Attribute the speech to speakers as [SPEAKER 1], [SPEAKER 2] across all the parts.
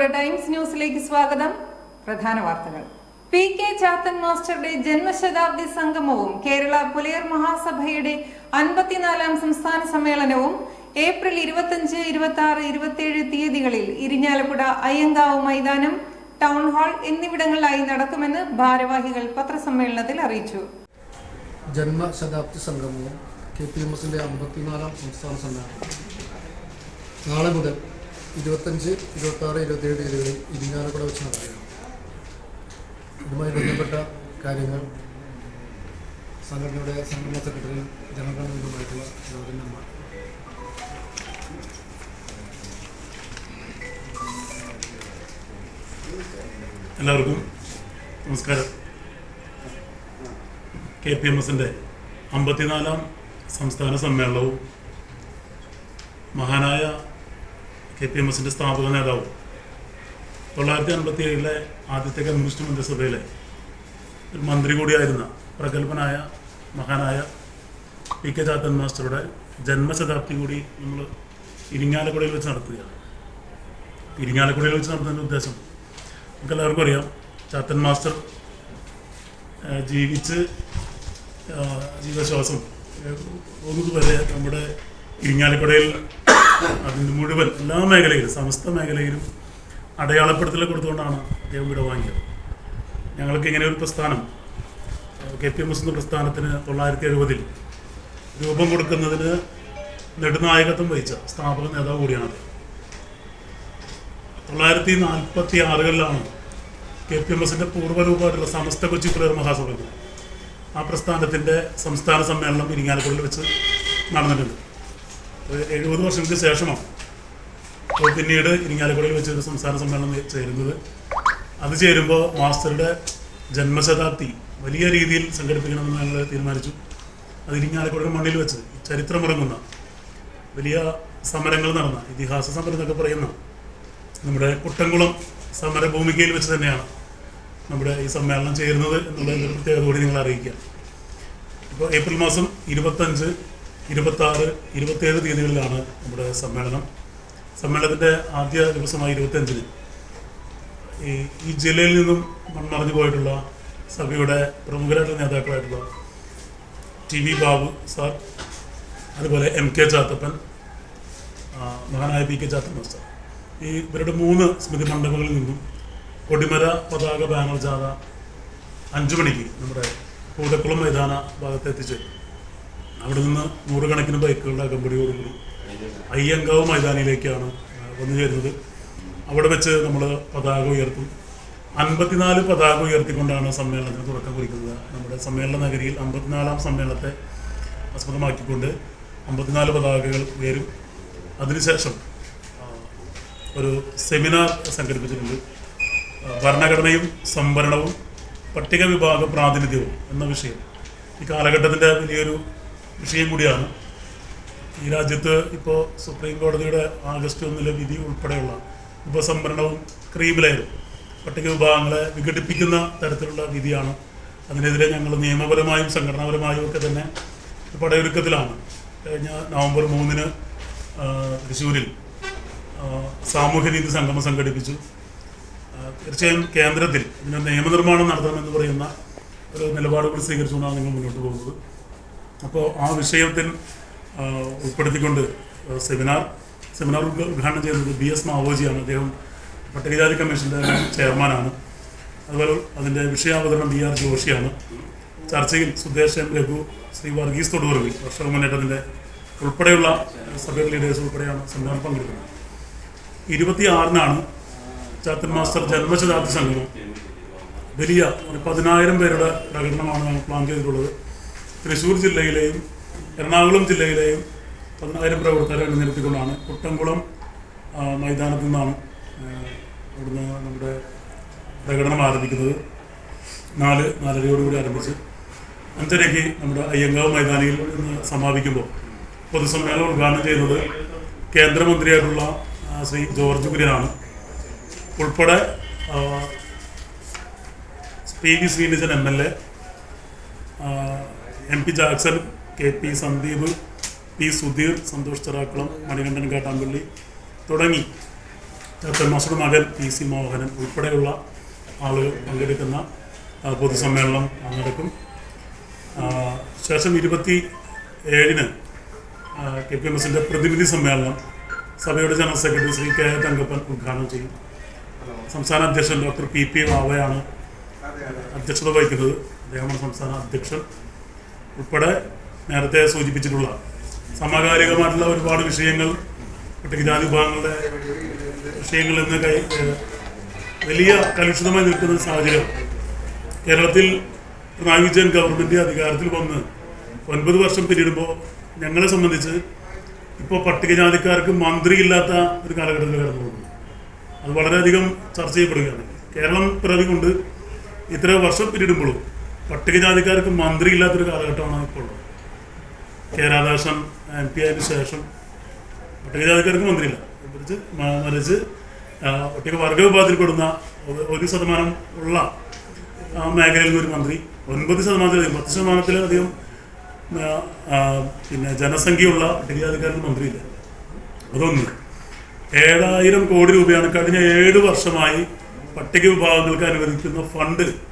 [SPEAKER 1] Irinjalakuda times ന്യൂസിലേക്ക് സ്വാഗതം. പ്രധാന വാർത്തകൾ. പി കെ ചാത്തൻ മാസ്റ്ററുടെ ജന്മശതാബ്ദി സംഗമവും കേരള പുലയർ മഹാസഭയുടെ അൻപത്തിനാലാം സംസ്ഥാന സമ്മേളനവും ഏപ്രിൽ ഇരുപത്തിയഞ്ച് ഇരുപത്തി ആറ് ഇരുപത്തിയേഴ് തീയതികളിൽ ഇരിഞ്ഞാലക്കുട അയ്യങ്കാവ് മൈതാനം ടൗൺ ഹാൾ എന്നിവിടങ്ങളിലായി നടക്കുമെന്ന് ഭാരവാഹികൾ പത്രസമ്മേളനത്തിൽ അറിയിച്ചു.
[SPEAKER 2] ജന്മശതാബ്ദി സംഗമവും കെ പി എം എസിന്റെ അമ്പത്തിനാലാം സംസ്ഥാന സമ്മേളനം. നാളെ മുതൽ ഇരുപത്തഞ്ച് ഇരുപത്താറ് ഇരുപത്തേഴ് തീയതികളിൽ ഇരിങ്ങാലക്കുട വെച്ച് നടക്കുകയാണ്. ഇതുമായി ബന്ധപ്പെട്ട കാര്യങ്ങൾ സംഘടനയുടെ സംഘടനാ സെക്രട്ടറിയും ജനറൽ കൺവീനറുമായിട്ടുള്ള നമ്പർ.
[SPEAKER 3] എല്ലാവർക്കും നമസ്കാരം. കെ പി എം എസിന്റെ അമ്പത്തിനാലാം സംസ്ഥാന സമ്മേളനവും മഹാനായ കെ പി എം എസിന്റെ സ്ഥാപക നേതാവും. തൊള്ളായിരത്തി അൻപത്തി ഏഴിലെ ആദ്യത്തെ കമ്മ്യൂണിസ്റ്റ് മന്ത്രിസഭയിലെ ഒരു മന്ത്രി കൂടിയായിരുന്ന പ്രഗത്ഭനായ മഹാനായ പി കെ ചാത്തൻ മാസ്റ്ററുടെ ജന്മശതാബ്ദി കൂടി നമ്മൾ ഇരിങ്ങാലക്കുടയിൽ വെച്ച് നടത്തുകയാണ്. ഇരിങ്ങാലക്കുടയിൽ വെച്ച് നടത്തുന്നതിന്റെ ഉദ്ദേശം നമുക്ക് എല്ലാവർക്കും അറിയാം. ചാത്തൻ മാസ്റ്റർ ജീവിച്ച് ജീവശ്വാസം വരെ നമ്മുടെ ഇരിങ്ങാലക്കുടയിൽ അതിന്റെ മുഴുവൻ എല്ലാ മേഖലയിലും സമസ്ത മേഖലയിലും അടയാളപ്പെടുത്തൽ കൊടുത്തുകൊണ്ടാണ് അദ്ദേഹം വിട വാങ്ങിയത്. ഞങ്ങൾക്ക് ഇങ്ങനെ ഒരു പ്രസ്ഥാനം കെ പി എം എസ് എന്ന പ്രസ്ഥാനത്തിന് തൊള്ളായിരത്തി എഴുപതിൽ രൂപം കൊടുക്കുന്നതിന് നെടുനായകത്വം വഹിച്ച സ്ഥാപക നേതാവ് കൂടിയാണ് തൊള്ളായിരത്തി നാൽപ്പത്തി ആറുകളിലാണ് കെ പി എം എസിന്റെ പൂർവരൂപമായിട്ടുള്ള സമസ്ത കൊച്ചി പുലർ മഹാസഭയ്ക്ക് ആ പ്രസ്ഥാനത്തിന്റെ സംസ്ഥാന സമ്മേളനം ഇരിങ്ങാലക്കുടയിൽ വെച്ച് നടന്നിട്ടുണ്ട്. എഴുപത് വർഷങ്ങൾക്ക് ശേഷമാണ് അപ്പോൾ പിന്നീട് ഇരിങ്ങാലക്കുടയിൽ വെച്ച് ഒരു സംസ്ഥാന സമ്മേളനം ചേരുന്നത്. അത് ചേരുമ്പോൾ മാസ്റ്ററുടെ ജന്മശതാബ്ദി വലിയ രീതിയിൽ സംഘടിപ്പിക്കണമെന്ന് ഞങ്ങൾ തീരുമാനിച്ചു. അത് ഇരിങ്ങാലക്കുടയുടെ മണ്ണിൽ വെച്ച് ചരിത്രമിറങ്ങുന്ന വലിയ സമരങ്ങൾ നടന്ന ഇതിഹാസ സമരം എന്നൊക്കെ പറയുന്ന നമ്മുടെ കുട്ടംകുളം സമരഭൂമികയിൽ വെച്ച് തന്നെയാണ് നമ്മുടെ ഈ സമ്മേളനം ചേരുന്നത് എന്നുള്ളതിന്റെ പ്രത്യേകത കൂടി നിങ്ങൾ അറിയിക്കുക. ഇപ്പോൾ ഏപ്രിൽ മാസം ഇരുപത്തഞ്ച് ഇരുപത്താറ് ഇരുപത്തേഴ് തീയതികളിലാണ് നമ്മുടെ സമ്മേളനം. സമ്മേളനത്തിന്റെ ആദ്യ ദിവസമായ ഇരുപത്തഞ്ചിന് ഈ ഈ ജില്ലയിൽ നിന്നും മൺമറഞ്ഞു പോയിട്ടുള്ള സഭയുടെ പ്രമുഖരായിട്ടുള്ള നേതാക്കളായിട്ടുള്ള ടി വി ബാബു സാർ അതുപോലെ എം കെ ചാത്തപ്പൻ മഹാനായ പി കെ ചാത്തപ്പൻ സാർ. ഈ ഇവരുടെ മൂന്ന് സ്മൃതി മണ്ഡപങ്ങളിൽ നിന്നും കൊടിമര പതാക ബാനർ ജാഥ അഞ്ചു മണിക്ക് നമ്മുടെ പൂതക്കുളം മൈതാന ഭാഗത്ത് എത്തിച്ചേരും അവിടെ നിന്ന് നൂറുകണക്കിന് ബൈക്കുകളുടെ അകമ്പടിയോടുകൂടി അയ്യങ്കാവ് മൈതാനിയിലേക്കാണ് വന്നു ചേരുന്നത്. അവിടെ വെച്ച് നമ്മൾ പതാക ഉയർത്തും. അൻപത്തിനാല് പതാക ഉയർത്തിക്കൊണ്ടാണ് സമ്മേളനത്തിന് തുടക്കം കുറിക്കുന്നത്. നമ്മുടെ സമ്മേളന നഗരിയിൽ അമ്പത്തിനാലാം സമ്മേളനത്തെ ആസ്പദമാക്കിക്കൊണ്ട് അമ്പത്തിനാല് പതാകകൾ ഉയരും. അതിനുശേഷം ഒരു സെമിനാർ സംഘടിപ്പിച്ചിട്ടുണ്ട്. ഭരണഘടനയും സംവരണവും പട്ടിക വിഭാഗ പ്രാതിനിധ്യവും എന്ന വിഷയം. ഈ കാലഘട്ടത്തിന്റെ വലിയൊരു വിഷയം കൂടിയാണ്. ഈ രാജ്യത്ത് ഇപ്പോൾ സുപ്രീം കോടതിയുടെ ആഗസ്റ്റ് ഒന്നിലെ വിധി ഉൾപ്പെടെയുള്ള ഉപസംവരണവും ക്രീമിലെയറും പട്ടിക വിഭാഗങ്ങളെ വിഘടിപ്പിക്കുന്ന തരത്തിലുള്ള വിധിയാണ്. അതിനെതിരെ ഞങ്ങൾ നിയമപരമായും സംഘടനാപരമായും ഒക്കെ തന്നെ പടയൊരുക്കത്തിലാണ്. കഴിഞ്ഞ നവംബർ മൂന്നിന് തൃശ്ശൂരിൽ സാമൂഹ്യനീതി സംഗമം സംഘടിപ്പിച്ചു. തീർച്ചയായും കേന്ദ്രത്തിൽ ഇതിന് നിയമനിർമ്മാണം നടത്തണമെന്ന് പറയുന്ന ഒരു നിലപാടുകൾ സ്വീകരിച്ചുകൊണ്ടാണ് നിങ്ങൾ മുന്നോട്ട് പോകുന്നത്. അപ്പോൾ ആ വിഷയത്തിൽ ഉൾപ്പെടുത്തിക്കൊണ്ട് സെമിനാർ സെമിനാർ ഉദ്ഘ- ഉദ്ഘാടനം ചെയ്യുന്നത് ബി എസ് മാവോജിയാണ്. അദ്ദേഹം പട്ടികജാതി കമ്മീഷന്റെ ചെയർമാനാണ്. അതുപോലെ അതിന്റെ വിഷയാവതരണം ബി ആർ ജോഷിയാണ്. ചർച്ചയിൽ സുദേശ് എം. രഘു ശ്രീ വർഗീസ് തൊടുവർവി കർഷക മുന്നേറ്റത്തിന്റെ ഉൾപ്പെടെയുള്ള സഭയിൽ ലീഡേഴ്സ് ഉൾപ്പെടെയാണ് സെമിനാർ പങ്കെടുക്കുന്നത്. ഇരുപത്തി ആറിനാണ് ചാത്തൻ മാസ്റ്റർ ജന്മശതാബ്ദി സംഗമം. വലിയ ഒരു പതിനായിരം പേരുടെ പ്രകടനമാണ് പ്ലാൻ ചെയ്തിട്ടുള്ളത്. തൃശ്ശൂർ ജില്ലയിലെയും എറണാകുളം ജില്ലയിലെയും പതിനായിരം പ്രവർത്തകരെ അണിനിരത്തിക്കൊണ്ടാണ് കുട്ടംകുളം മൈതാനത്തു നിന്നാണ് അവിടുന്ന് നമ്മുടെ പ്രകടനം ആരംഭിക്കുന്നത്. നാല് നാലരയോടുകൂടി ആരംഭിച്ച് അഞ്ചരയ്ക്ക് നമ്മുടെ അയ്യങ്കാവ് മൈതാനിയിൽ നിന്ന് സമാപിക്കുമ്പോൾ പൊതുസമ്മേളനം ഉദ്ഘാടനം ചെയ്യുന്നത് കേന്ദ്രമന്ത്രിയായിട്ടുള്ള ശ്രീ ജോർജ് കുര്യനാണ്. ഉൾപ്പെടെ P V Srinidhan M L A M P Jackson K P Sandeep P Sudheer Santhosh Cherakulam Manikandan Kattampally തുടങ്ങി. ചാത്തൻ മാസ്റ്ററുടെ മകൻ പി സി മോഹനൻ ഉൾപ്പെടെയുള്ള ആളുകൾ പങ്കെടുക്കുന്ന പൊതുസമ്മേളനം നടക്കും. ശേഷം ഇരുപത്തി ഏഴിന് കെ പി എം എസിന്റെ പ്രതിനിധി സമ്മേളനം സഭയുടെ general secretary Shri K Thankappan ഉദ്ഘാടനം ചെയ്യും. സംസ്ഥാന അധ്യക്ഷൻ ഡോക്ടർ പി പി റാവയാണ് അധ്യക്ഷത വഹിക്കുന്നത്. അദ്ദേഹമാണ് സംസ്ഥാന അധ്യക്ഷൻ. ഉൾപ്പെടെ നേരത്തെ സൂചിപ്പിച്ചിട്ടുള്ള സമകാലികമായിട്ടുള്ള ഒരുപാട് വിഷയങ്ങൾ പട്ടികജാതി വിഭാഗങ്ങളുടെ വിഷയങ്ങൾ ഇന്ന് കൈ വലിയ കലുഷിതമായി നിൽക്കുന്ന സാഹചര്യം. കേരളത്തിൽ പിണറായി വിജയൻ ഗവൺമെന്റ് അധികാരത്തിൽ വന്ന് ഒൻപത് വർഷം പിന്നിടുമ്പോൾ ഞങ്ങളെ സംബന്ധിച്ച് ഇപ്പോൾ പട്ടികജാതിക്കാർക്ക് മന്ത്രിയില്ലാത്ത ഒരു കാലഘട്ടത്തിൽ കടന്നു പോകുന്നു. അത് വളരെയധികം ചർച്ച ചെയ്യപ്പെടുകയാണ്. കേരളം പിറവി കൊണ്ട് ഇത്ര വർഷം പിന്നിടുമ്പോഴും പട്ടികജാതിക്കാർക്ക് മന്ത്രി ഇല്ലാത്തൊരു കാലഘട്ടമാണ് ഇപ്പോൾ ഉള്ളത്. കെ രാധാകൃഷ്ണൻ എം പി ആയതിനു ശേഷം പട്ടികജാതിക്കാർക്ക് മന്ത്രിയില്ല. മറിച്ച് മറിച്ച് ആ, പട്ടിക വർഗ വിഭാഗത്തിൽപ്പെടുന്ന ഒരു- ശതമാനം ഉള്ള മേഖലയിൽ ഒരു മന്ത്രി. ഒൻപത് ശതമാനത്തിലധികം പത്ത് ശതമാനത്തിലധികം പിന്നെ ജനസംഖ്യയുള്ള പട്ടികജാതിക്കാർക്ക് മന്ത്രിയില്ല. അതൊന്ന്. ഏഴായിരം കോടി രൂപയാണ് കഴിഞ്ഞ ഏഴ് വർഷമായി പട്ടിക വിഭാഗങ്ങൾക്ക് അനുവദിക്കുന്ന ഫണ്ട്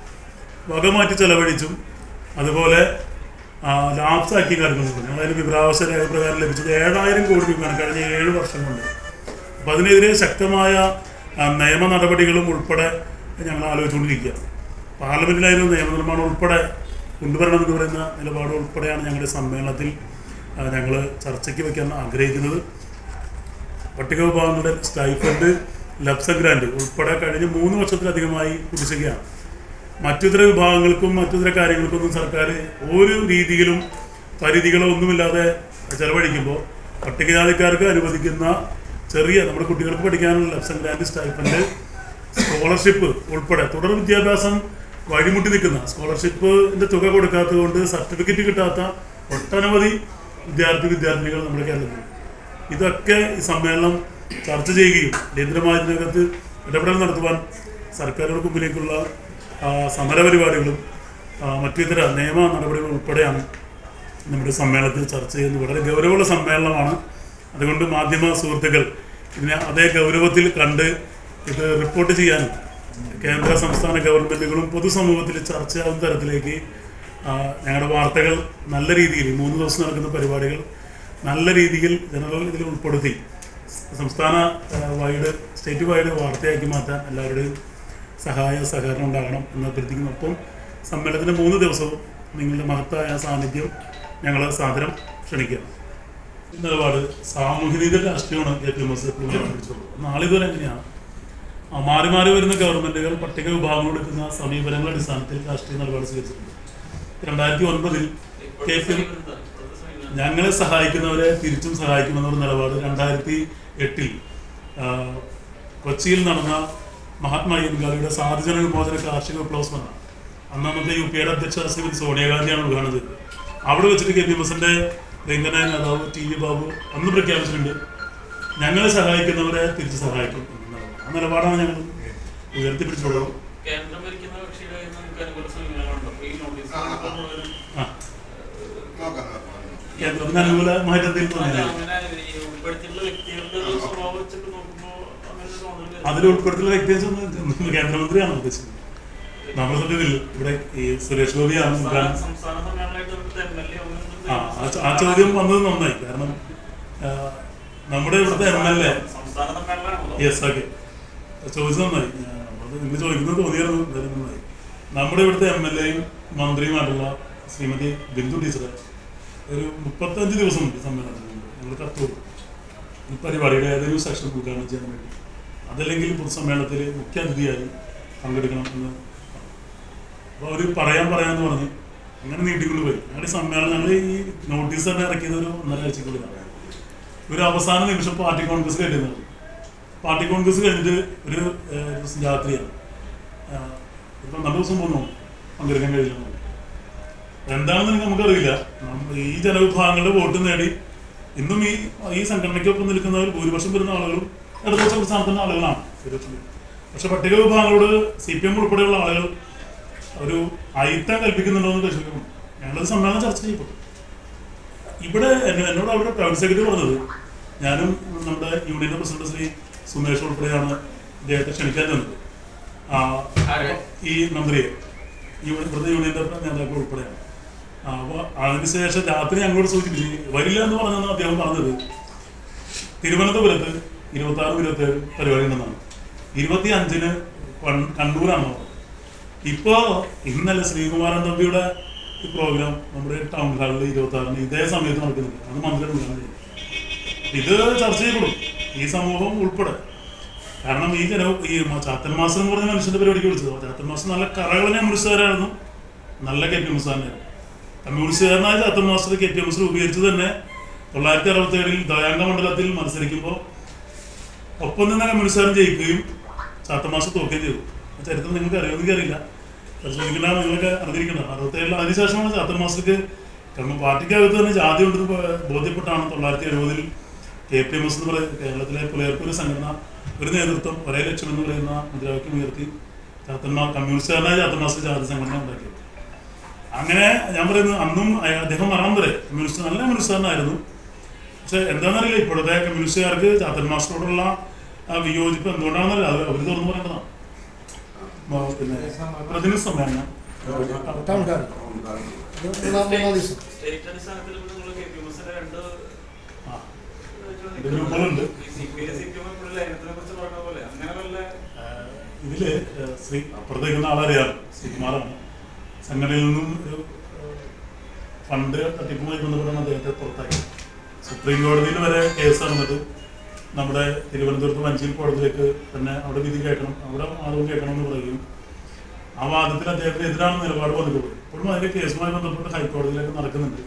[SPEAKER 3] വകമാറ്റി ചെലവഴിച്ചും അതുപോലെ ലാപ്സാക്കി കിടക്കുന്നു ഞങ്ങളതിന് വിവരാവകാശ രേഖ പ്രകാരം ലഭിച്ചത് ഏഴായിരം കോടി രൂപയാണ് കഴിഞ്ഞ ഏഴ് വർഷം കൊണ്ട്. അപ്പോൾ അതിനെതിരെ ശക്തമായ നിയമ നടപടികളും ഉൾപ്പെടെ ഞങ്ങൾ ആലോചിച്ചുകൊണ്ടിരിക്കുക. പാർലമെന്റിലായിരുന്നു നിയമനിർമ്മാണം ഉൾപ്പെടെ കൊണ്ടുവരണമെന്ന് പറയുന്ന നിലപാട് ഉൾപ്പെടെയാണ് ഞങ്ങളുടെ സമ്മേളനത്തിൽ ഞങ്ങൾ ചർച്ചയ്ക്ക് വയ്ക്കാൻ ആഗ്രഹിക്കുന്നത്. പട്ടിക വിഭാഗങ്ങളുടെ സ്റ്റൈഫൻഡ് ലബ്സ ഗ്രാൻഡ് ഉൾപ്പെടെ കഴിഞ്ഞ് മൂന്ന് വർഷത്തിലധികമായി കുടിശ്ശികയാണ്. മറ്റുതര വിഭാഗങ്ങൾക്കും മറ്റുതര കാര്യങ്ങൾക്കൊന്നും സർക്കാർ ഒരു രീതിയിലും പരിധികളോ ഒന്നുമില്ലാതെ ചെലവഴിക്കുമ്പോൾ പട്ടികജാതിക്കാർക്ക് അനുവദിക്കുന്ന ചെറിയ നമ്മുടെ കുട്ടികൾക്ക് പഠിക്കാനുള്ള ഗ്രാൻഡ് സ്റ്റൈഫൻഡ് സ്കോളർഷിപ്പ് ഉൾപ്പെടെ തുടർ വിദ്യാഭ്യാസം വഴിമുട്ടി നിൽക്കുന്ന സ്കോളർഷിപ്പിന്റെ തുക കൊടുക്കാത്തത് കൊണ്ട് സർട്ടിഫിക്കറ്റ് കിട്ടാത്ത ഒട്ടനവധി വിദ്യാർത്ഥി വിദ്യാർത്ഥിനികൾ നമ്മുടെ കേരളത്തിൽ ഇതൊക്കെ ഈ സമ്മേളനം ചർച്ച ചെയ്യുകയും കേന്ദ്രമായതിനകത്ത് ഇടപെടൽ നടത്തുവാൻ സർക്കാരുകൾക്ക് മുമ്പിലേക്കുള്ള സമരപരിപാടികളും മറ്റിതര നിയമ നടപടികളും ഉൾപ്പെടെയാണ് നമ്മുടെ സമ്മേളനത്തിൽ ചർച്ച ചെയ്യുന്നത്. വളരെ ഗൗരവമുള്ള സമ്മേളനമാണ്. അതുകൊണ്ട് മാധ്യമ സുഹൃത്തുക്കൾ ഇതിനെ അതേ ഗൗരവത്തിൽ കണ്ട് ഇത് റിപ്പോർട്ട് ചെയ്യാനും കേന്ദ്ര സംസ്ഥാന ഗവൺമെന്റുകളും പൊതുസമൂഹത്തിൽ ചർച്ചയാവുന്ന തരത്തിലേക്ക് ഞങ്ങളുടെ വാർത്തകൾ നല്ല രീതിയിൽ മൂന്ന് ദിവസം നടക്കുന്ന പരിപാടികൾ നല്ല രീതിയിൽ ജനറൽ ഇതിൽ ഉൾപ്പെടുത്തി. സംസ്ഥാന വൈഡ് സ്റ്റേറ്റ് വൈഡ് വാർത്തയാക്കി മാറ്റാൻ എല്ലാവരുടെയും സഹായ സഹകരണം ഉണ്ടാകണം എന്ന് അഭ്യർത്ഥിക്കുന്നു ഒപ്പം സമ്മേളനത്തിന് മൂന്ന് ദിവസവും നിങ്ങളുടെ മഹത്തായ സാന്നിധ്യം ഞങ്ങൾ സാദരം ക്ഷണിക്കുകയാണ് ഈ നിലപാട് സാമൂഹ്യനീതി രാഷ്ട്രീയമാണ് കെ പി എം നാളിതുവരെ എങ്ങനെയാണ് മാറി മാറി വരുന്ന ഗവൺമെന്റുകൾ പട്ടിക വിഭാഗങ്ങൾ എടുക്കുന്ന സമീപനങ്ങളുടെ അടിസ്ഥാനത്തിൽ രാഷ്ട്രീയ നിലപാട് സ്വീകരിച്ചിട്ടുണ്ട്. രണ്ടായിരത്തി ഒൻപതിൽ കെ പി ഞങ്ങളെ സഹായിക്കുന്നവരെ തിരിച്ചും സഹായിക്കുമെന്നൊരു നിലപാട് രണ്ടായിരത്തി എട്ടിൽ കൊച്ചിയിൽ നടന്ന മഹാത്മാ ഗാന്ധിയുടെ സാധുജന വിമോചന കാർഷിക വിപ്ലവ സ്മരണം അന്നാമത്തെ യു പി എ അധ്യക്ഷ ശ്രീമതി സോണിയാഗാന്ധിയാണ് ഉദ്ഘാടനം ചെയ്തത്. അവിടെ വെച്ചിട്ട് കെ പി എസിന്റെ വെങ്കനായ നേതാവ് ടി വി ബാബു അന്ന് പ്രഖ്യാപിച്ചിട്ടുണ്ട്. ഞങ്ങളെ സഹായിക്കുന്നവരെ തിരിച്ച് സഹായിക്കും. ആ നിലപാടാണ് ഞങ്ങൾ ഉയർത്തിപ്പിടിച്ചുള്ളത്. കേന്ദ്രത്തിന് അനുകൂലമായിട്ട് എന്തെങ്കിലും അതിൽ ഉൾപ്പെടുത്തുന്ന വ്യക്തിയെന്ന് കേന്ദ്രമന്ത്രിയാണ് ഉദ്ദേശിക്കുന്നത്. നമ്മൾ സത്യത്തിൽ ഇവിടെ ഈ സുരേഷ് ഗോപിയാണ് ആ ചോദ്യം വന്നത് നന്നായി. കാരണം നമ്മുടെ ഇവിടുത്തെ M L A yes okay ചോദിച്ചത് നന്നായി. നിങ്ങൾ ചോദിക്കുന്നത് തോന്നിയായിരുന്നു എന്തായാലും നന്നായി. നമ്മുടെ ഇവിടുത്തെ എം എൽ എയും മന്ത്രിയുമായിട്ടുള്ള ശ്രീമതി ബിന്ദു ടീച്ചറെ ഒരു മുപ്പത്തഞ്ച് ദിവസം സമ്മേളനം സമ്മേളനത്തിന് ഞങ്ങൾ കത്ത് കൊടുത്തു. ഈ പരിപാടിയുടെ ഏതൊരു സെക്ഷൻ ഉദ്ഘാടനം ചെയ്യാൻ വേണ്ടി. അതല്ലെങ്കിൽ പൊതുസമ്മേളനത്തിൽ മുഖ്യാതിഥിയായി പങ്കെടുക്കണം എന്ന് അപ്പോൾ അവർ പറയാൻ പറയാമെന്ന് പറഞ്ഞ് അങ്ങനെ നീട്ടിക്കൊണ്ട് പോയി. ഞങ്ങളുടെ സമ്മേളനം ഞങ്ങൾ ഈ നോട്ടീസ് തന്നെ ഇറക്കിയത് ഒരു ഒന്നര ആഴ്ചക്കുള്ളിലാണ് ഒരു അവസാന നിമിഷം പാർട്ടി കോൺഗ്രസ് കഴിഞ്ഞത് പാർട്ടി കോൺഗ്രസ് കഴിഞ്ഞിട്ട് ഒരു ദിവസം രാത്രിയാണ്. ഇപ്പം നല്ല ദിവസം പോകുന്നു പങ്കെടുക്കാൻ കഴിയില്ല എന്താണെന്ന് നമുക്കറിയില്ല. ഈ ജനവിഭാഗങ്ങളുടെ വോട്ട് നേടി ഇന്നും ഈ ഈ സംഘടനയ്ക്കൊപ്പം നിൽക്കുന്നവർ ഭൂരിപക്ഷം വരുന്ന ആളുകളും ഇടതുപക്ഷ പ്രസ്ഥാനത്തിന്റെ ആളുകളാണ്. ഭൂരിപക്ഷം പക്ഷെ പട്ടിക വിഭാഗങ്ങളോട് സി പി എം ഉൾപ്പെടെയുള്ള ആളുകൾ ഒരു അയിത്തം കൽപ്പിക്കുന്നുണ്ടോ എന്ന് ചോദിക്കുന്നു ഞങ്ങളത് സമ്മേളനം ചർച്ച ചെയ്യപ്പെട്ടു. ഇവിടെ എന്നെ- എന്നോട് അവരുടെ പ്രൈവറ്റ് സെക്രട്ടറി പറഞ്ഞത് ഞാനും നമ്മുടെ യൂണിയന്റെ പ്രസിഡന്റ് ശ്രീ സുമേഷ് ഉൾപ്പെടെയാണ് അദ്ദേഹത്തെ ക്ഷണിക്കാൻ തന്നത്. ഈ മന്ത്രിയെ. ഇവിടെ ഇവിടുത്തെ യൂണിയന്റെ നേതാക്കൾ ഉൾപ്പെടെയാണ്. അപ്പോൾ അതിനുശേഷം രാത്രി ഞങ്ങളോട് സൂചിപ്പിച്ചു വരില്ല എന്ന് പറഞ്ഞാണ് അദ്ദേഹം പറഞ്ഞത്. തിരുവനന്തപുരത്ത് ഇരുപത്തി ആറും ഇരുപത്തി ഏഴ് പരിപാടി ഉണ്ടെന്നാണ്. ഇരുപത്തി അഞ്ചിന് കണ്ണൂരാണ്? ഇപ്പോ ഇന്നലെ ശ്രീകുമാരൻ തമ്പിയുടെ പ്രോഗ്രാം നമ്മുടെ ടൗൺ ഹാളിൽ ഇരുപത്തി ആറിന് ഇതേ സമയത്ത് നടക്കുന്നുണ്ട് അത് ചെയ്യും. ഇത് ചർച്ച ചെയ്യപ്പെടും. ഈ സമൂഹം ഉൾപ്പെടെ. കാരണം ഈ ജന ഈ ചാത്തൻ മാസം എന്ന് പറഞ്ഞ മനുഷ്യന്റെ പരിപാടിക്ക് വിളിച്ചത്. ചാത്തൻ മാസം നല്ല കറകളെ മുറിച്ചുകാരായിരുന്നു നല്ല കെ പി എം എസ്കാരനായിരുന്നു കമ്മ്യൂണിസ്റ്റുകാരനായ Chathan master K P M S രൂപീകരിച്ചത് തന്നെ തൊള്ളായിരത്തി അറുപത്തി ഏഴിൽ ദയാംഗ മണ്ഡലത്തിൽ മത്സരിക്കുമ്പോൾ ഒപ്പം നിന്ന് കമ്മ്യൂണിസ്റ്റുകാരൻ ജയിക്കുകയും മാസ്റ്റർ തോക്കുകയും ചെയ്തു. ചരിത്രം നിങ്ങൾക്ക് അറിയാമെന്ന് അറിയില്ല. പരിശോധിക്കണ്ട നിങ്ങളൊക്കെ അറിഞ്ഞിരിക്കണം അറുപത്തേഴിൽ അതിനുശേഷമാണ് ചാത്തമാസക്ക് കാരണം പാർട്ടിക്കകത്ത് തന്നെ ജാതി കൊണ്ട് ബോധ്യപ്പെട്ടാണ് തൊള്ളായിരത്തി എഴുപതിൽ കെ പി എം എസ് എന്ന് പറയുന്ന കേരളത്തിലെ പുലയർക്കൊരു സംഘടന ഒരു നേതൃത്വം ഒരേ ലക്ഷ്യം എന്ന് പറയുന്ന മുദ്രാവാക്യം ഉയർത്തി ചാത്തന്മാർ കമ്മ്യൂണിസ്റ്റുകാരനായ ചാത്തമാസ ജാതി സംഘടന ഉണ്ടാക്കിയത്. അങ്ങനെ ഞാൻ പറയുന്നത് അന്നും അദ്ദേഹം മരണം വരെ കമ്മ്യൂണിസ്റ്റ് നല്ല കമ്മ്യൂണിസ്റ്റുകാരനായിരുന്നു. പക്ഷെ എന്താണെന്നറിയില്ല ഇപ്പോഴത്തെ കമ്മ്യൂണിസ്റ്റുകാർക്ക് ചാത്തൻ മാസ്റ്ററോടുള്ള ആ വിയോജിപ്പ് എന്തുകൊണ്ടാണെന്നല്ല അത് അവർ തുറന്നു പറയേണ്ടതാണ്. പിന്നെ പ്രതിനിധി ഇതിൽ ശ്രീ അപ്പുറത്തേക്കുന്ന ആളറിയാം ശ്രീകുമാറാണ് സംഘടനയിൽ നിന്നും ഫണ്ട് തട്ടിപ്പുമായി ബന്ധപ്പെട്ടാണ് അദ്ദേഹത്തെ പുറത്താക്കി സുപ്രീം കോടതിയിൽ വരെ കേസ് നടന്നിട്ട് നമ്മുടെ തിരുവനന്തപുരത്ത് വഞ്ചിയിൽ കോടതിയിലേക്ക് തന്നെ അവിടെ വിധി കേൾക്കണം അവിടെ ആളുകൾ കേൾക്കണം എന്ന് പറയുകയും ആ വാദത്തിൽ അദ്ദേഹത്തിന് എതിരാണ് നിലപാട് വന്നിട്ടുള്ളത് ഇപ്പോഴും അതിന്റെ കേസുമായി ബന്ധപ്പെട്ട് ഹൈക്കോടതിയിലേക്ക് നടക്കുന്നുണ്ട്.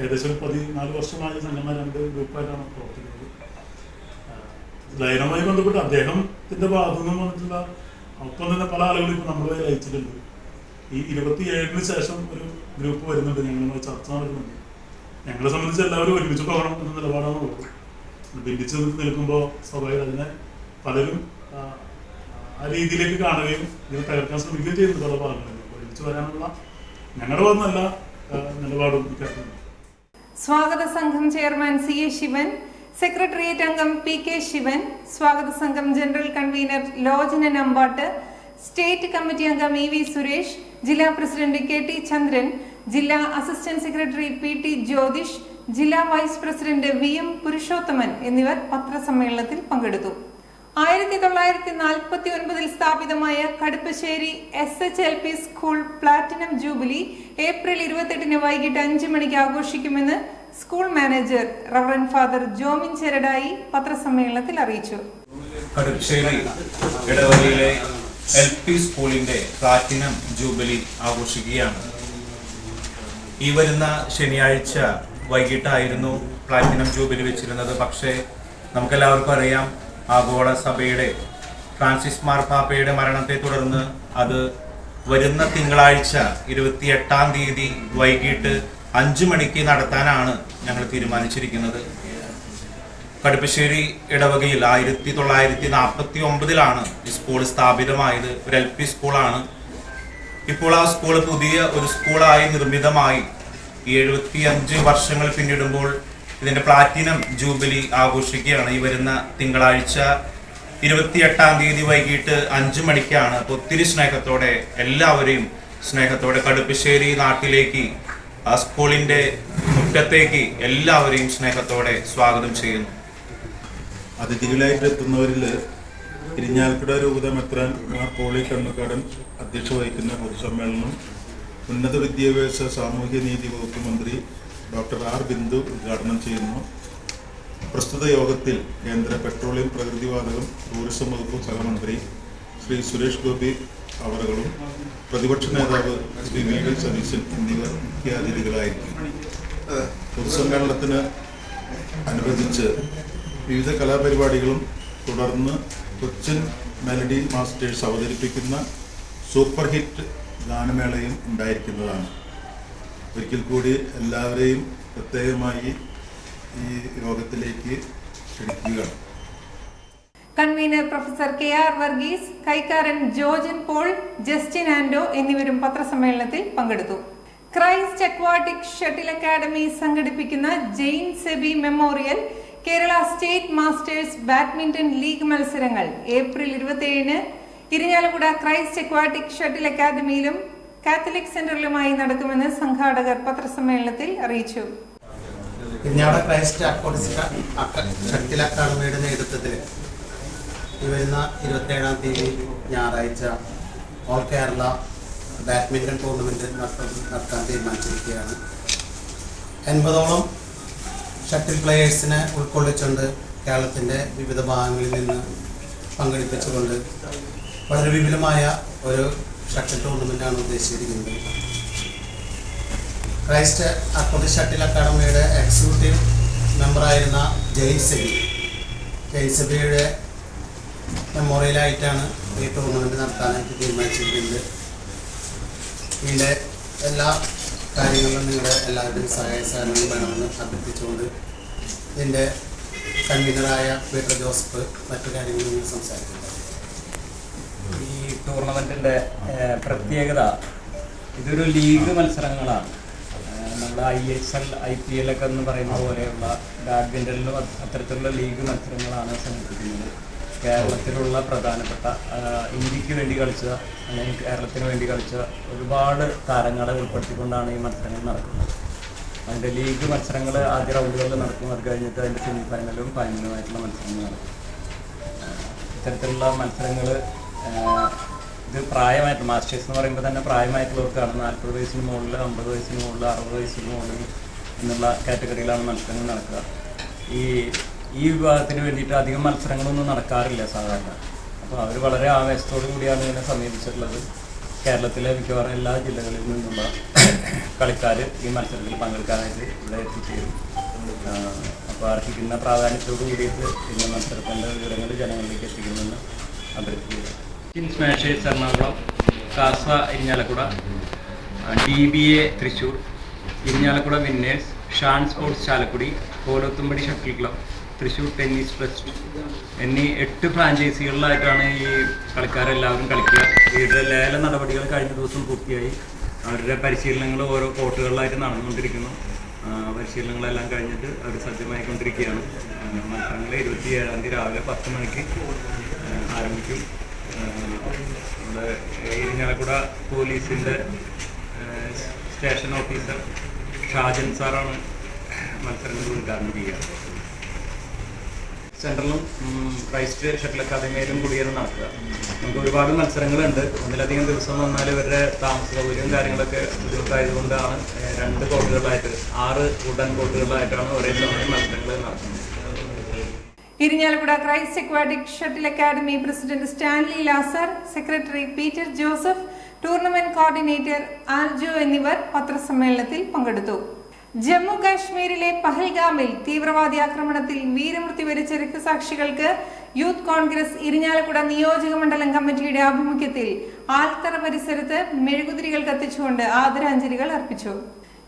[SPEAKER 3] ഏകദേശം പതിനാല് വർഷമായി സംഘടന രണ്ട് ഗ്രൂപ്പായിട്ടാണ് പ്രവർത്തിക്കുന്നത്. ലയനവുമായി ബന്ധപ്പെട്ട് അദ്ദേഹത്തിന്റെ ഭാഗത്തു നിന്നും വന്നിട്ടുള്ള ഒപ്പം തന്നെ പല ആളുകളും ഇപ്പൊ നമ്മളെ അയച്ചിട്ടുണ്ട്. ഈ ഇരുപത്തി ഏഴിന് ശേഷം ഒരു ഗ്രൂപ്പ് വരുന്നുണ്ട് ഞങ്ങളുമായി ചർച്ച നടക്കുന്നുണ്ട്. ഞങ്ങളെ സംബന്ധിച്ച് എല്ലാവരും ഒരുമിച്ച് പോകണം എന്ന നിലപാടാണ് ഉള്ളത്. ഭിന്നിച്ച് നിൽക്കുമ്പോൾ സ്വാഭാവികം തന്നെ പലരും ആ, രീതിയിലേക്ക് കാണുകയും ഇതിനെ തകർക്കാൻ ശ്രമിക്കുകയും ചെയ്യുന്നുണ്ട് പല ഭാഗങ്ങളിലും. ഒരുമിച്ച് വരാനുള്ള ഞങ്ങളുടെ ഭാഗത്തുനിന്നല്ല നിലപാടും
[SPEAKER 1] സ്വാഗത സംഘം chairman C A Sivan secretariat അംഗം പി കെ ശിവൻ സ്വാഗത സംഘം general convenor Lochana Nampattu state committee അംഗം ഇ വി സുരേഷ് ജില്ലാ പ്രസിഡന്റ് കെ ടി ചന്ദ്രൻ ജില്ലാ assistant secretary P T Jyothish ജില്ലാ vice president V M Purushothaman എന്നിവർ പത്രസമ്മേളനത്തിൽ പങ്കെടുത്തു. ആയിരത്തി തൊള്ളായിരത്തി നാൽപ്പത്തി ഒൻപതിൽ സ്ഥാപിതമായ Kaduppassery S H L P school platinum jubilee April ഇരുപത്തെട്ടിന് വൈകിട്ട് അഞ്ചു മണിക്ക് ആഘോഷിക്കുമെന്ന് school manager reverend father Jomin Cheradai പത്രസമ്മേളനത്തിൽ അറിയിച്ചു.
[SPEAKER 4] കടുപ്പശ്ശേരി സ്കൂളിന്റെ പ്ലാറ്റിനം ജൂബിലി ആഘോഷിക്കുകയാണ്. ഈ വരുന്ന ശനിയാഴ്ച വൈകിട്ടായിരുന്നു പ്ലാറ്റിനം ജൂബിലി വെച്ചിരുന്നത്. പക്ഷേ നമുക്കെല്ലാവർക്കും അറിയാം ആഗോള സഭയുടെ ഫ്രാൻസിസ് മാർപ്പാപ്പയുടെ മരണത്തെ തുടർന്ന് അത് വരുന്ന തിങ്കളാഴ്ച ഇരുപത്തി എട്ടാം തീയതി വൈകിട്ട് അഞ്ചു മണിക്ക് നടത്താനാണ് ഞങ്ങൾ തീരുമാനിച്ചിരിക്കുന്നത്. കടുപ്പശ്ശേരി ഇടവകയിൽ ആയിരത്തി തൊള്ളായിരത്തി നാൽപ്പത്തി ഒമ്പതിലാണ് ഈ സ്കൂൾ സ്ഥാപിതമായത്. ഒരു എൽ പി സ്കൂളാണ്. ഇപ്പോൾ ആ സ്കൂൾ പുതിയ ഒരു സ്കൂളായി നിർമ്മിതമായി. എഴുപത്തി അഞ്ച് വർഷങ്ങൾ പിന്നിടുമ്പോൾ ഇതിന്റെ പ്ലാറ്റിനം ജൂബിലി ആഘോഷിക്കുകയാണ്. ഈ വരുന്ന തിങ്കളാഴ്ച ഇരുപത്തിയെട്ടാം തീയതി വൈകിട്ട് അഞ്ചു മണിക്കാണ് ഒത്തിരി സ്നേഹത്തോടെ എല്ലാവരെയും സ്നേഹത്തോടെ കടുപ്പശ്ശേരി നാട്ടിലേക്ക് ആ സ്കൂളിന്റെ മുറ്റത്തേക്ക് എല്ലാവരെയും സ്നേഹത്തോടെ സ്വാഗതം ചെയ്യുന്നു.
[SPEAKER 5] അതിഥികളായിട്ട് എത്തുന്നവരിൽ ഇരിഞ്ഞാൽക്കുട രൂപതമെത്രാൻ മാർ പോളി കണ്ണുകാടൻ അധ്യക്ഷ വഹിക്കുന്ന പൊതുസമ്മേളനം ഉന്നത വിദ്യാഭ്യാസ സാമൂഹ്യ നീതി വകുപ്പ് മന്ത്രി ഡോക്ടർ ആർ ബിന്ദു ഉദ്ഘാടനം ചെയ്യുന്നു. പ്രസ്തുത യോഗത്തിൽ കേന്ദ്ര പെട്രോളിയം പ്രകൃതിവാതകം ടൂറിസം വകുപ്പ് സഹമന്ത്രി ശ്രീ സുരേഷ് ഗോപി അവറുകളും പ്രതിപക്ഷ നേതാവ് ശ്രീ വി ഡി സതീശൻ എന്നിവർ മുഖ്യാതിഥികളായിരിക്കും. പൊതുസമ്മേളനത്തിന് അനുബന്ധിച്ച് വിവിധ കലാപരിപാടികളും തുടർന്ന് കൊച്ചിൻ മെലഡി മാസ്റ്റേഴ്സ് അവതരിപ്പിക്കുന്ന സൂപ്പർ ഹിറ്റ് ഗാനമേളയും ഉണ്ടായിരിക്കുന്നതാണ്. ഒരിക്കൽ കൂടി എല്ലാവരെയും പ്രത്യേകമായി ഈ യോഗത്തിലേക്ക് ക്ഷണിക്കുകയാണ്.
[SPEAKER 1] Convenor professor K R Varghese കൈക്കാരൻ Jojan Paul Justin Ando എന്നിവരും പത്രസമ്മേളനത്തിൽ പങ്കെടുത്തു. ക്രൈസ്റ്റ് അക്വാട്ടിക് ഷട്ടിൽ അക്കാദമി സംഘടിപ്പിക്കുന്ന Jain Seby memorial Kerala state masters badminton league മത്സരങ്ങൾ ഏപ്രിൽ ഇരുപത്തിയേഴിന് ഇരിഞ്ഞാലക്കുട ക്രൈസ്റ്റ് അക്വാട്ടിക് ഷട്ടിൽ അക്കാദമിയിലും കാത്തലിക് സെന്ററിലുമായി നടക്കുമെന്ന് സംഘാടകർ പത്രസമ്മേളനത്തിൽ അറിയിച്ചു.
[SPEAKER 6] ക്രൈസ്റ്റ് അക്വാട്ടിക് അക്കാദമിയുടെ നേതൃത്വത്തിൽ വരുന്ന ഇരുപത്തേഴാം തീയതി ഞായറാഴ്ച ഓൾ കേരള ബാഡ്മിന്റൺ ടൂർണമെന്റ് നടത്താൻ തീരുമാനിച്ചിരിക്കുകയാണ്. എൺപതോളം ഷട്ടിൽ പ്ലെയേഴ്സിനെ ഉൾക്കൊള്ളിച്ചുകൊണ്ട് കേരളത്തിന്റെ വിവിധ ഭാഗങ്ങളിൽ നിന്ന് പങ്കെടുപ്പിച്ചുകൊണ്ട് വളരെ വിപുലമായ ഒരു ഷട്ടിൽ ടൂർണമെന്റാണ് ഉദ്ദേശിച്ചിരിക്കുന്നത്. ക്രൈസ്റ്റ് അക്കോദി ഷട്ടിൽ അക്കാഡമിയുടെ എക്സിക്യൂട്ടീവ് മെമ്പറായിരുന്ന ജെയ്സബി. ജെയ്സബിയുടെ മെമ്മോറിയലായിട്ടാണ് ഈ ടൂർണമെന്റ് നടത്താനായിട്ട് തീരുമാനിച്ചിരിക്കുന്നത്. ഇതിന്റെ എല്ലാ കാര്യങ്ങളിലും നിങ്ങളുടെ എല്ലാവരുടെയും സഹായ സഹകരണം വേണമെന്ന് അഭ്യർത്ഥിച്ചുകൊണ്ട് ഇതിന്റെ കൺവീനറായ പീറ്റർ ജോസഫ് മറ്റു കാര്യങ്ങളും നിങ്ങൾ
[SPEAKER 7] ടൂർണമെന്റിന്റെ പ്രത്യേകത. ഇതൊരു ലീഗ് മത്സരങ്ങളാണ്. നമ്മുടെ I S L I P L ഒക്കെ എന്ന് പറയുന്ന പോലെയുള്ള ബാഡ്മിന്റണിലും അത്തരത്തിലുള്ള ലീഗ് മത്സരങ്ങളാണ് സംഘടിപ്പിക്കുന്നത്. കേരളത്തിലുള്ള പ്രധാനപ്പെട്ട ഇന്ത്യയ്ക്ക് വേണ്ടി കളിച്ച അല്ലെങ്കിൽ കേരളത്തിന് വേണ്ടി കളിച്ച ഒരുപാട് താരങ്ങളെ ഉൾപ്പെടുത്തിക്കൊണ്ടാണ് ഈ മത്സരങ്ങൾ നടക്കുന്നത്. അതിന്റെ ലീഗ് മത്സരങ്ങൾ ആദ്യ റൗണ്ടുകളിൽ നടക്കും. അത് കഴിഞ്ഞിട്ട് അതിന്റെ സെമി ഫൈനലും ഫൈനലുമായിട്ടുള്ള മത്സരങ്ങൾ നടക്കും. ഇത്തരത്തിലുള്ള മത്സരങ്ങൾ ഇത് പ്രായമായിട്ട് മാസ്റ്റേഴ്സ് എന്ന് പറയുമ്പോൾ തന്നെ പ്രായമായിട്ടുള്ളവർക്കാണ് നാൽപ്പത് വയസ്സിന് മുകളിൽ അമ്പത് വയസ്സിന് മുകളിൽ അറുപത് വയസ്സിന് മുകളിൽ എന്നുള്ള കാറ്റഗറിയിലാണ് മത്സരങ്ങൾ നടക്കുക. ഈ ഈ വിഭാഗത്തിന് വേണ്ടിയിട്ട് അധികം മത്സരങ്ങളൊന്നും നടക്കാറില്ല സാധാരണ. അപ്പോൾ അവർ വളരെ ആവേശത്തോടു കൂടിയാണ് ഇതിനെ സമീപിച്ചിട്ടുള്ളത്. കേരളത്തിലെ മിക്കവാറും എല്ലാ ജില്ലകളിൽ നിന്നുള്ള കളിക്കാർ ഈ മത്സരത്തിൽ പങ്കെടുക്കാനായിട്ട് ഇവിടെ എത്തിച്ചേരും. അപ്പോൾ അർഹിക്കുന്ന പ്രാധാന്യത്തോടു കൂടിയിട്ട് ഇന്ന് മത്സരത്തിന്റെ വിവരങ്ങൾ ജനങ്ങളിലേക്ക് എത്തിക്കുമെന്ന് അഭ്യർത്ഥിക്കുന്നു. Kings masters Ernakulam Casa Irinjalakuda D B A Thrissur Irinjalakuda winners Shan sports Chalakudy Kolathumpadi shuttle club Thrissur tennis trust എന്നീ എട്ട് ഫ്രാഞ്ചൈസികളിലായിട്ടാണ് ഈ കളിക്കാരെല്ലാവരും കളിക്കുക. ഇവരുടെ ലേല നടപടികൾ കഴിഞ്ഞ ദിവസം പൂർത്തിയായി. അവരുടെ പരിശീലനങ്ങൾ ഓരോ കോർട്ടുകളിലായിട്ട് നടന്നുകൊണ്ടിരിക്കുന്നു. പരിശീലനങ്ങളെല്ലാം കഴിഞ്ഞിട്ട് അവർ സജ്ജമായിക്കൊണ്ടിരിക്കുകയാണ്. മത്സരങ്ങൾ ഇരുപത്തി ഏഴാം തീയതി രാവിലെ പത്ത് മണിക്ക് ആരംഭിക്കും. നമ്മുടെ ഇരിഞ്ഞാലക്കുട പോലീസിന്റെ സ്റ്റേഷൻ ഓഫീസർ ഷാജൻ സാറാണ് മത്സരങ്ങൾ ഉദ്ഘാടനം ചെയ്യുക. സെൻട്രലും ക്രൈസ്റ്റ് ഷട്ടിൽ അക്കാദമിയിലും കൂടിയാണ് നടക്കുക. നമുക്ക് ഒരുപാട് മത്സരങ്ങളുണ്ട്. ഒന്നിലധികം ദിവസം വന്നാൽ ഇവരുടെ താമസ സൗകര്യവും കാര്യങ്ങളൊക്കെ ബുദ്ധിമുട്ടായതുകൊണ്ടാണ് രണ്ട് കോട്ടുകളായിട്ട് ആറ് ഉടൻ കോട്ടുകളായിട്ടാണ് ഒരേ സമയം മത്സരങ്ങൾ നടത്തുന്നത്
[SPEAKER 1] Irinjalakuda Christ aquatic shuttle academy president Stanley Lazar secretary Peter Joseph tournament coordinator Aljo എന്നിവർ പത്രസമ്മേളനത്തിൽ പങ്കെടുത്തു. ജമ്മു കാശ്മീരിലെ പഹൽഗാമിൽ തീവ്രവാദി ആക്രമണത്തിൽ വീരമൃത്യു വരിച്ച രക്തസാക്ഷികൾക്ക് യൂത്ത് കോൺഗ്രസ് ഇരിഞ്ഞാലക്കുട നിയോജക മണ്ഡലം കമ്മിറ്റിയുടെ ആഭിമുഖ്യത്തിൽ ആൽത്തറ പരിസരത്ത് മെഴുകുതിരികൾ കത്തിച്ചുകൊണ്ട് ആദരാഞ്ജലികൾ അർപ്പിച്ചു.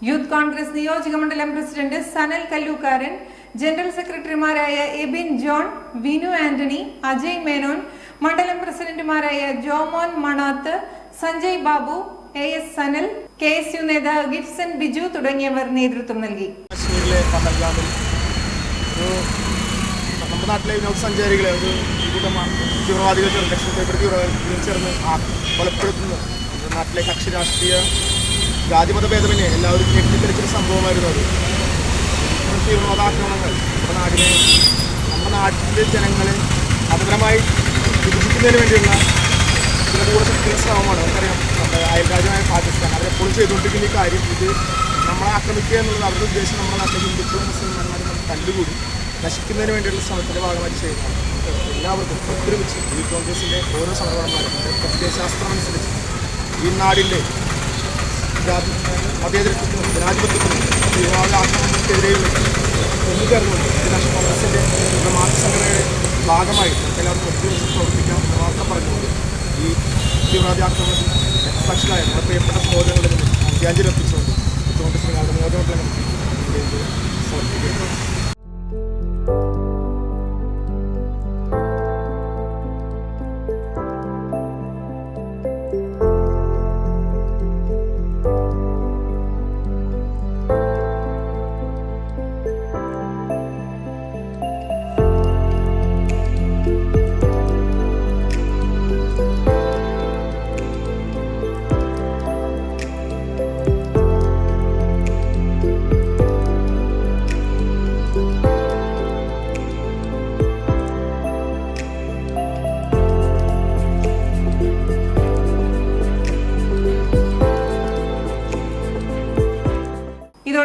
[SPEAKER 1] യൂത്ത് കോൺഗ്രസ് നിയോജക മണ്ഡലം പ്രസിഡന്റ് സനൽ കല്ലൂക്കാരൻ ജനറൽ സെക്രട്ടറിമാരായ എബിൻ ജോൺ വിനു ആന്റണി അജയ് മേനോൻ മണ്ഡലം പ്രസിഡന്റുമാരായ Jomon Manath Sanjay Babu A S Sanal K S U നേതാവ് ഗിഫ്സൺ ബിജു തുടങ്ങിയവർ നേതൃത്വം നൽകി.
[SPEAKER 2] കാശ്മീരിലെ പഹൽഗാമിൽ ഒരു നമ്മുടെ നാട്ടിലെ വിനോദസഞ്ചാരികളെ ഒരു തീവ്രവാദികൾ തീവ്രവാദികൾ ചേർന്ന് കൊലപ്പെടുത്തുന്നു നാട്ടിലെ കക്ഷി രാഷ്ട്രീയ ജാതിമത ഭേദമന്യേ എല്ലാവരും ഞെട്ടിത്തെളിച്ചൊരു സംഭവമായിരുന്നു അത്. തീവ്രവാദാക്രമണങ്ങൾ നമ്മുടെ നാടിനെ നമ്മുടെ നാട്ടിലെ ജനങ്ങളെ മതപരമായി വിഭജിക്കുന്നതിന് വേണ്ടിയുള്ള ചില കൂടെ ശക്തിയുള്ള ശ്രമമാണ്. നമുക്കറിയാം നമ്മുടെ അയൽരാജ്യമായ പാകിസ്ഥാൻ അവരെപ്പോഴും ചെയ്തുകൊണ്ടിരിക്കുന്ന ഈ കാര്യം ഇത് നമ്മളെ ആക്രമിക്കുക എന്നുള്ളത് അവരുടെ ഉദ്ദേശം നമ്മുടെ നാട്ടിലെ ഹിന്ദുക്കളും മുസ്ലിംമാരും നമ്മൾ കണ്ടുകൂടി നശിക്കുന്നതിന് വേണ്ടിയുള്ള ശ്രമത്തിന്റെ ഭാഗമായി ചെയ്യുന്നതാണ്. എല്ലാവർക്കും ഒത്തൊരുമിച്ച് ഈ കോൺഗ്രസിന്റെ ഓരോ സംഘടനമാരും പ്രത്യയശാസ്ത്രം അനുസരിച്ച് ഈ നാടിന്റെ ജാതി മതേതരത്വത്തിനും ജനാധിപത്യത്തിനും തീവ്രവാദ ആക്രമണങ്ങൾക്കെതിരെയുള്ള ഒന്നുചേർന്നുകൊണ്ട് നാഷണൽ കോൺഗ്രസിന്റെ മാതൃസംഘടനയുടെ ഭാഗമായി നമുക്ക് എല്ലാവർക്കും ഒത്തൊരുമിച്ച് പ്രവർത്തിക്കാം എന്ന് ഈ തീവ്രവാദി ആക്രമണത്തിൽ രക്തസാക്ഷികളായ നമ്മുടെ പ്രിയപ്പെട്ട സഹോദരങ്ങളിൽ നിന്ന് അന്ത്യാഞ്ജലി അർപ്പിച്ചുകൊണ്ട്